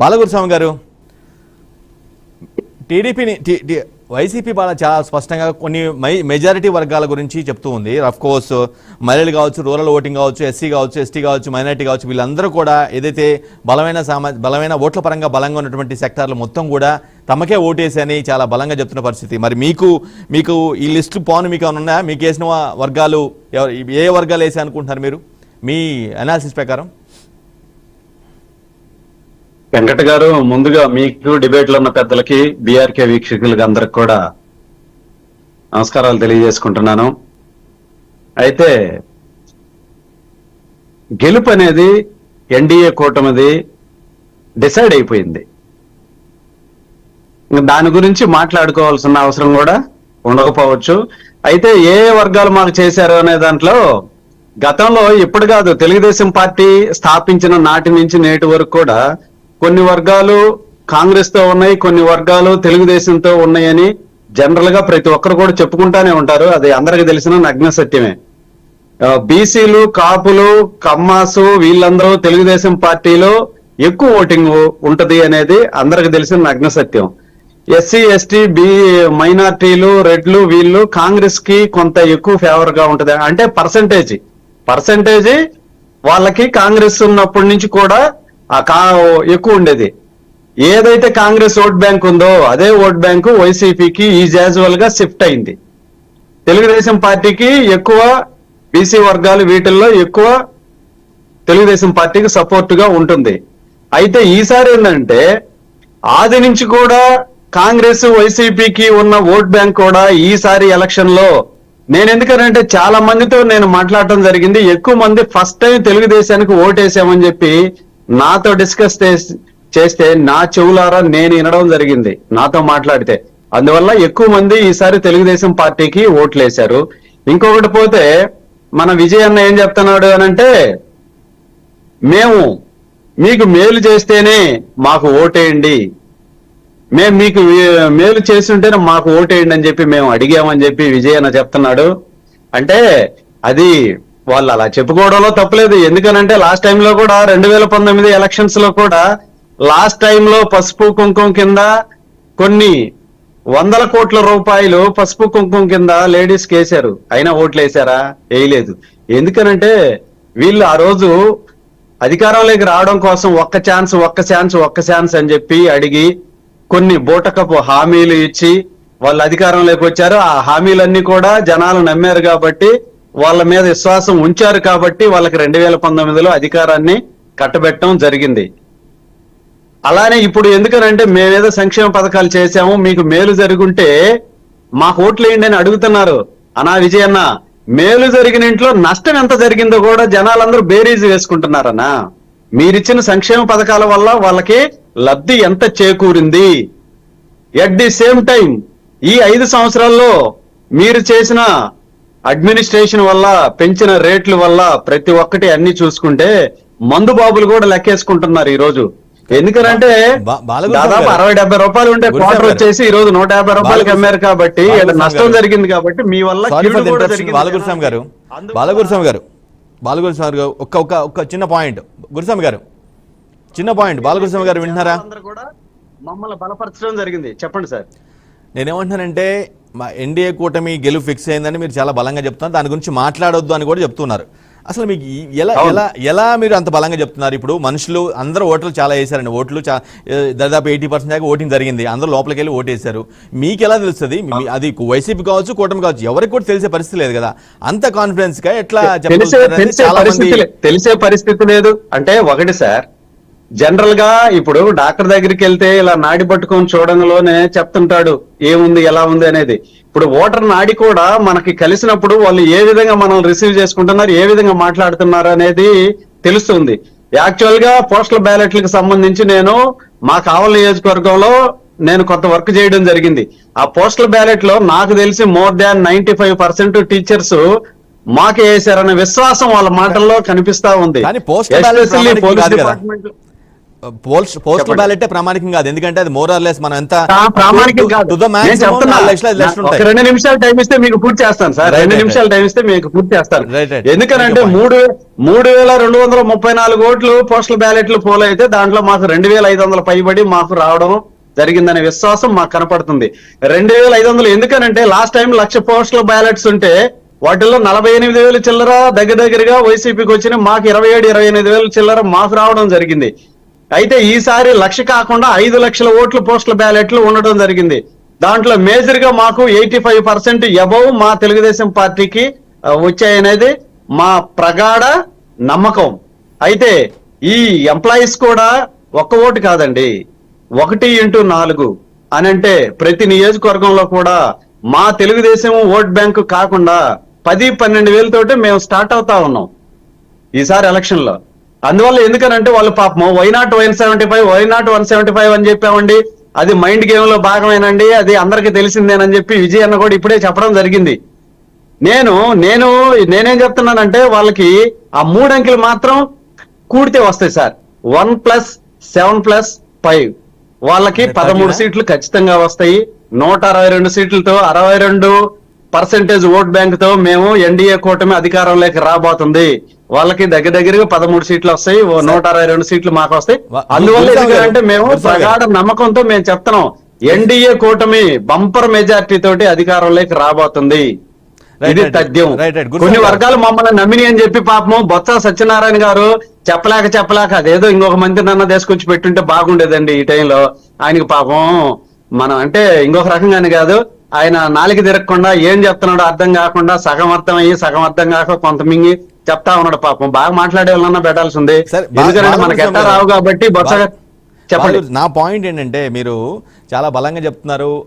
బాలగురుస్వామి గారు టీడీపీని వైసీపీ బాల చాలా స్పష్టంగా కొన్ని మై మెజారిటీ వర్గాల గురించి చెప్తూ ఉంది. రఫ్ కోర్స్ మహిళలు కావచ్చు రూరల్ ఓటింగ్ కావచ్చు ఎస్సీ కావచ్చు ఎస్టీ కావచ్చు మైనారిటీ కావచ్చు వీళ్ళందరూ కూడా ఏదైతే బలమైన సామా బలమైన ఓట్ల పరంగా బలంగా ఉన్నటువంటి సెక్టార్లు మొత్తం కూడా తమకే ఓటేసని చాలా బలంగా చెప్తున్న పరిస్థితి. మరి మీకు మీకు ఈ లిస్టు పాను మీకు ఏమైనా ఉన్నాయా? మీకు వేసిన వర్గాలు ఏ వర్గాలు వేసా అనుకుంటున్నారు మీరు? మీ అనాలిసిస్ ప్రకారం. వెంకట గారు ముందుగా మీకు డిబేట్లో ఉన్న పెద్దలకి బీఆర్కే వీక్షకులకి అందరికి కూడా నమస్కారాలు తెలియజేసుకుంటున్నాను. అయితే గెలుపు అనేది ఎన్డీఏ కూటమిది డిసైడ్ అయిపోయింది. దాని గురించి మాట్లాడుకోవాల్సిన అవసరం కూడా ఉండకపోవచ్చు. అయితే ఏ వర్గాలు మాకు చేశారు అనే దాంట్లో గతంలో ఇప్పుడు కాదు తెలుగుదేశం పార్టీ స్థాపించిన నాటి నుంచి నేటి వరకు కూడా కొన్ని వర్గాలు కాంగ్రెస్తో ఉన్నాయి కొన్ని వర్గాలు తెలుగుదేశంతో ఉన్నాయని జనరల్గా ప్రతి ఒక్కరు కూడా చెప్పుకుంటానే ఉంటారు. అది అందరికి తెలిసిన నగ్న సత్యమే. బీసీలు కాపులు కమ్మాసు వీళ్ళందరూ తెలుగుదేశం పార్టీలో ఎక్కువ ఓటింగ్ ఉంటది అనేది అందరికి తెలిసిన నగ్న సత్యం. ఎస్సీ ఎస్టీ బి మైనార్టీలు రెడ్లు వీళ్ళు కాంగ్రెస్కి కొంత ఎక్కువ ఫేవర్గా ఉంటది. అంటే పర్సంటేజ్. పర్సంటేజ్ వాళ్ళకి కాంగ్రెస్ ఉన్నప్పటి నుంచి కూడా ఆ కా ఎక్కువ ఉండేది. ఏదైతే కాంగ్రెస్ ఓట్ బ్యాంక్ ఉందో అదే ఓట్ బ్యాంకు వైసీపీకి ఈ యాజువల్గా షిఫ్ట్ అయింది. తెలుగుదేశం పార్టీకి ఎక్కువ బీసీ వర్గాలు వీటిల్లో ఎక్కువ తెలుగుదేశం పార్టీకి సపోర్ట్గా ఉంటుంది. అయితే ఈసారి ఏంటంటే ఆది నుంచి కూడా కాంగ్రెస్ వైసీపీకి ఉన్న ఓట్ బ్యాంక్ కూడా ఈసారి ఎలక్షన్లో నేను ఎందుకనంటే చాలా మందితో నేను మాట్లాడటం జరిగింది. ఎక్కువ మంది ఫస్ట్ టైం తెలుగుదేశానికి ఓటేసామని చెప్పి నాతో డిస్కస్ చేస్తే నా చెవులారా నేను వినడం జరిగింది. నాతో మాట్లాడితే. అందువల్ల ఎక్కువ మంది ఈసారి తెలుగుదేశం పార్టీకి ఓట్లేశారు. ఇంకొకటి పోతే మన విజయ్ అన్న ఏం చెప్తున్నాడు అనంటే మేము మీకు మేలు చేస్తేనే మాకు ఓటేయండి. మేము మీకు మేలు చేస్తుంటేనే మాకు ఓటేయండి అని చెప్పి మేము అడిగామని చెప్పి విజయ్ అన్న చెప్తున్నాడు. అంటే అది వాళ్ళు అలా చెప్పుకోవడంలో తప్పలేదు. ఎందుకనంటే లాస్ట్ టైంలో కూడా రెండు వేల పంతొమ్మిది ఎలక్షన్స్లో కూడా లాస్ట్ టైంలో పసుపు కుంకుమ కింద కొన్ని వందల కోట్ల రూపాయలు పసుపు కుంకుమ కింద లేడీస్ వేశారు అయినా ఓట్లు వేసారా వేయలేదు. ఎందుకనంటే వీళ్ళు ఆ రోజు అధికారంలోకి రావడం కోసం ఒక్క ఛాన్స్ ఒక్క ఛాన్స్ ఒక్క ఛాన్స్ అని చెప్పి అడిగి కొన్ని బూటకపు హామీలు ఇచ్చి వాళ్ళు అధికారంలోకి వచ్చారు. ఆ హామీలన్నీ కూడా జనాలు నమ్మారు కాబట్టి వాళ్ళ మీద విశ్వాసం ఉంచారు కాబట్టి వాళ్ళకి రెండు వేల పంతొమ్మిదిలో అధికారాన్ని కట్టబెట్టడం జరిగింది. అలానే ఇప్పుడు ఎందుకనంటే మేమేదో సంక్షేమ పథకాలు చేశాము మీకు మేలు జరుగుంటే మా హోటల్ వేయండి అని అడుగుతున్నారు. అనా విజయన్న మేలు జరిగిన ఇంట్లో నష్టం ఎంత జరిగిందో కూడా జనాలందరూ బేరీజ్ వేసుకుంటున్నారన్నా. మీరిచ్చిన సంక్షేమ పథకాల వల్ల వాళ్ళకి లబ్ధి ఎంత చేకూరింది? ఎట్ ది సేమ్ టైం ఈ ఐదు సంవత్సరాల్లో మీరు చేసిన అడ్మినిస్ట్రేషన్ వల్ల పెంచిన రేట్ల వల్ల ప్రతి ఒక్కటి అన్ని చూసుకుంటే మందు బాబులు కూడా లెక్కేసుకుంటున్నారు ఈ రోజు బాలగురు దాదాపు. అరవై డెబ్బై రూపాయలు ఉంటే క్వార్టర్. వచ్చేసి ఈ రోజు నూట యాభై రూపాయలకి అమ్మారు కాబట్టి నష్టం. జరిగింది కాబట్టి మీ వల్ల బాలగురుస్వామి గారు. బాలగురుస్వామి గారు. బాలగురుస్వామి గారు ఒక్క ఒక్క ఒక్క చిన్న పాయింట్. గురుస్వామి గారు చిన్న పాయింట్. బాలగురుస్వామి గారు వింటున్నారా? మమ్మల్ని బలపరచడం జరిగింది. చెప్పండి సార్. నేనేమంటున్నానంటే మా ఎన్డీఏ కూటమి గెలుపు ఫిక్స్ అయిందని మీరు చాలా బలంగా చెప్తున్నారు. దాని గురించి మాట్లాడొద్దు అని కూడా చెప్తున్నారు. అసలు మీకు ఎలా. ఎలా ఎలా మీరు అంత బలంగా చెప్తున్నారు? ఇప్పుడు మనుషులు అందరూ ఓట్లు చాలా వేశారండి ఓట్లు చా దాదాపు ఎయిటీ పర్సెంట్ దాకా ఓటింగ్ జరిగింది. అందరూ లోపలికి వెళ్ళి ఓటు వేశారు మీకు ఎలా తెలుస్తుంది? అది వైసీపీ కావచ్చు కూటమి కావచ్చు ఎవరికి కూడా తెలిసే పరిస్థితి లేదు కదా. అంత కాన్ఫిడెన్స్గా ఎట్లా తెలిసే పరిస్థితి లేదు. అంటే ఒకటి సార్ జనరల్గా ఇప్పుడు డాక్టర్ దగ్గరికి వెళ్తే ఇలా నాడి పట్టుకొని చూడంలోనే చెప్తుంటాడు ఏముంది ఎలా ఉంది? అనేది. ఇప్పుడు ఓటర్ నాడి కూడా మనకి కలిసినప్పుడు వాళ్ళు ఏ విధంగా మనం రిసీవ్ చేసుకుంటున్నారు ఏ విధంగా మాట్లాడుతున్నారు అనేది తెలుస్తుంది. యాక్చువల్గా పోస్టల్ బ్యాలెట్లకు సంబంధించి నేను మా కావల నియోజకవర్గంలో నేను కొంత వర్క్ చేయడం జరిగింది. ఆ పోస్టల్ బ్యాలెట్లో నాకు తెలిసి more than ninety five percent teachers మాకే వేశారనే విశ్వాసం వాళ్ళ మాటల్లో కనిపిస్తా ఉంది. కానీ postal పోస్టల్. బ్యాలెట్ ప్రామాణికం కాదు ఎందుకంటే అది మోర్ ఆర్ లెస్ మనం ఎంత ప్రామాణికం కాదు. రెండు నిమిషాలు టైం ఇస్తే మీకు పూర్తి చేస్తాను సార్ రెండు నిమిషాలు టైం ఇస్తే మీకు పూర్తి చేస్తాను. ఎందుకనంటే point. మూడు మూడు వేల రెండు వందల ముప్పై నాలుగు ఓట్లు పోస్టల్ బ్యాలెట్లు పోల్ అయితే దాంట్లో మాకు రెండు వేల ఐదు వందల పైబడి మాకు రావడం జరిగిందనే విశ్వాసం మాకు కనపడుతుంది రెండు వేల ఐదు వందలు ఎందుకనంటే last time lakh postal ballots ఉంటే వాటిల్లో నలభై ఎనిమిది వేలు చిల్లర దగ్గర దగ్గరగా వైసీపీకి వచ్చిన మాకు ఇరవై ఏడు ఇరవై ఎనిమిది వేలు చిల్లర మాకు రావడం జరిగింది అయితే ఈసారి లక్ష కాకుండా ఐదు లక్షల ఓట్లు పోస్టల్ బ్యాలెట్లు ఉండడం జరిగింది. దాంట్లో మేజర్గా మాకు ఎయిటీ ఫైవ్ పర్సెంట్ ఎబవ్ మా తెలుగుదేశం పార్టీకి వచ్చాయనేది మా ప్రగాఢ నమ్మకం. అయితే ఈ ఎంప్లాయీస్ కూడా ఒక్క ఓటు కాదండి. ఒకటి ఇంటూ నాలుగు అని అంటే ప్రతి నియోజకవర్గంలో కూడా మా తెలుగుదేశం ఓట్ బ్యాంకు కాకుండా పది పన్నెండు వేలతోటి మేము స్టార్ట్ అవుతా ఉన్నాం. ఈసారి ఎలక్షన్లో అందువల్ల ఎందుకనంటే వాళ్ళు పాపం why not one seventy five why not one seventy five అని చెప్పామండి. అది మైండ్ గేమ్లో భాగమేనండి. అది అందరికి తెలిసిందేనని చెప్పి విజయ్ అన్న కూడా ఇప్పుడే చెప్పడం జరిగింది. నేను నేను నేనేం చెప్తున్నానంటే వాళ్ళకి ఆ మూడు అంకెలు మాత్రం కూడితే వస్తాయి sir. One plus seven plus five. వాళ్ళకి పదమూడు? సీట్లు ఖచ్చితంగా వస్తాయి. నూట అరవై రెండు సీట్లతో అరవై రెండు పర్సెంటేజ్ ఓట్ బ్యాంక్తో మేము ఎన్డీఏ కూటమి అధికారంలోకి రాబోతుంది. వాళ్ళకి దగ్గర దగ్గరగా పదమూడు సీట్లు వస్తాయి ఓ నూట అరవై రెండు సీట్లు మాకు వస్తాయి. అందువల్ల ఎందుకంటే మేము. ప్రగాఢ నమ్మకంతో మేము చెప్తున్నాం ఎన్డీఏ కూటమి బంపర్ మెజార్టీ తోటి అధికారంలోకి రాబోతుంది. ఇది తథ్యం. కొన్ని. వర్గాలు మమ్మల్ని నమ్మిని అని చెప్పి పాపము బొత్స సత్యనారాయణ గారు చెప్పలేక చెప్పలేక అదేదో ఇంకొక మంత్రి నన్న తీసుకొచ్చి పెట్టుంటే బాగుండేదండి ఈ టైంలో. ఆయనకి పాపం మనం అంటే ఇంకొక రకంగానే కాదు ఆయన నాలుగు తిరగకుండా ఏం చెప్తున్నాడో అర్థం కాకుండా సగం అర్థం అయ్యి సగం అర్థం కాక కొంత మింగి చెప్తా ఉన్నాడు పాపం. బాగా మాట్లాడే వాళ్ళన్నా పెట్టాల్సి ఉంది సరే, బా- ఎందుకంటే మనకి ఎట్టా రావు. కాబట్టి చెప్పండి. నా పాయింట్ ఏంటంటే మీరు చాలా బలంగా చెప్తున్నారు.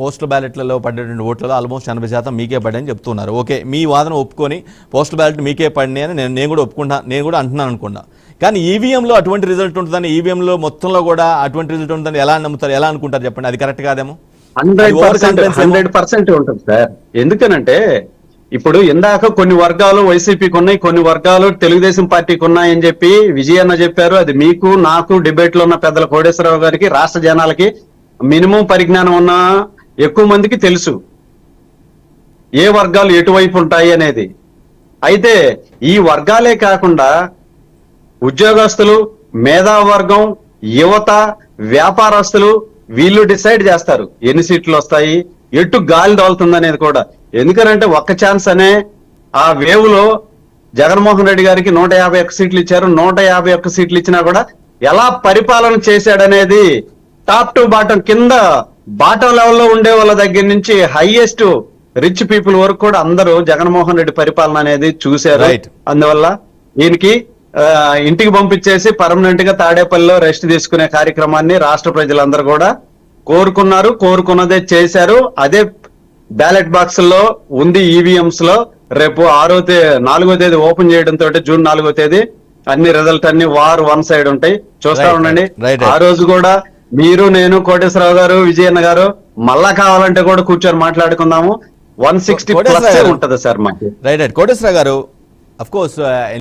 పోస్టల్ బ్యాలెట్లలో పడేటువంటి ఓట్లలో ఆల్మోస్ట్ ఎనభై శాతం మీకే పడ్డాయని చెప్తున్నారు. ఓకే మీ వాదన ఒప్పుకొని పోస్టల్ బ్యాలెట్ మీకే పడినాయి అని నేను నేను కూడా ఒప్పుకుంటా. నేను కూడా అంటున్నాను అనుకున్నా కానీ ఈవీఎంలో అటువంటి రిజల్ట్ ఉంటుందని ఈవీఎంలో మొత్తంలో కూడా అటువంటి రిజల్ట్ ఉంటుందని ఎలా నమ్ముతారు? ఎలా అనుకుంటారు చెప్పండి? అది కరెక్ట్ కాదేమో? Hundred percent. హండ్రెడ్ పర్సెంట్ ఉంటుంది సార్. ఎందుకనంటే ఇప్పుడు ఇందాక కొన్ని వర్గాలు వైసీపీకి ఉన్నాయి కొన్ని వర్గాలు తెలుగుదేశం పార్టీకి ఉన్నాయని చెప్పి విజయన్న అన్న చెప్పారు. అది మీకు నాకు డిబేట్లో ఉన్న పెద్దల కోటేశ్వరరావు గారికి రాష్ట్ర జనాలకి మినిమం పరిజ్ఞానం ఉన్న ఎక్కువ మందికి తెలుసు. ఏ వర్గాలు ఎటువైపు ఉంటాయి అనేది. అయితే ఈ వర్గాలే కాకుండా ఉద్యోగస్తులు మేధావర్గం యువత వ్యాపారస్తులు వీళ్ళు డిసైడ్ చేస్తారు. ఎన్ని సీట్లు వస్తాయి ఎటు గాలి దోలుతుంది అనేది కూడా. ఎందుకనంటే ఒక్క ఛాన్స్ అనే ఆ వేవ్లో జగన్మోహన్ రెడ్డి గారికి నూట యాభై ఒక్క సీట్లు ఇచ్చారు. నూట యాభై ఒక్క సీట్లు ఇచ్చినా కూడా ఎలా పరిపాలన చేశాడనేది టాప్ టు బాటం కింద బాటం లెవెల్లో ఉండే వాళ్ళ దగ్గర నుంచి హైయెస్ట్ రిచ్ పీపుల్ వరకు కూడా అందరూ జగన్మోహన్ రెడ్డి పరిపాలన అనేది చూశారు. అందువల్ల ఆ, ఇంటికి పంపించేసి పర్మనెంట్గా తాడేపల్లిలో రెస్ట్ తీసుకునే కార్యక్రమాన్ని రాష్ట్ర ప్రజలందరూ కూడా కోరుకున్నారు కోరుకున్నదే చేశారు. అదే బ్యాలెట్ బాక్స్లో ఉంది ఈవీఎంస్లో. రేపు ఆరో తేదీ నాలుగో తేదీ ఓపెన్ చేయడం తోటి జూన్ నాలుగో తేదీ అన్ని రిజల్ట్ అన్ని వార్ వన్ సైడ్ ఉంటాయి. చూస్తా ఉండండి. ఆ రోజు కూడా మీరు నేను కోటేశ్వరరావు గారు విజయన్న గారు మళ్ళా కావాలంటే కూడా కూర్చొని మాట్లాడుకుందాము. One sixty Koteswararao. ఉంటది సార్ మాకు. రైట్ రైట్ కోటేశ్వర గారు అఫ్ కోర్స్